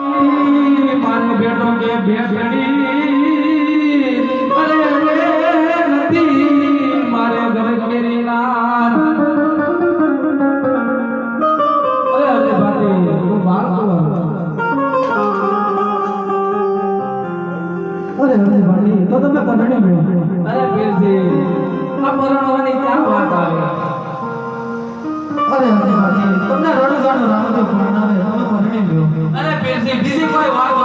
મારે અરે રે નથી, મારે અરે અરે ભાઈ તો તમે પરણી ગયો અરે પીરજી આ પરણવાની ક્યાં અરે તમને રડો જાડું રામદેવ પરણાવે. અરે પીરજી બીજી કોઈ વાત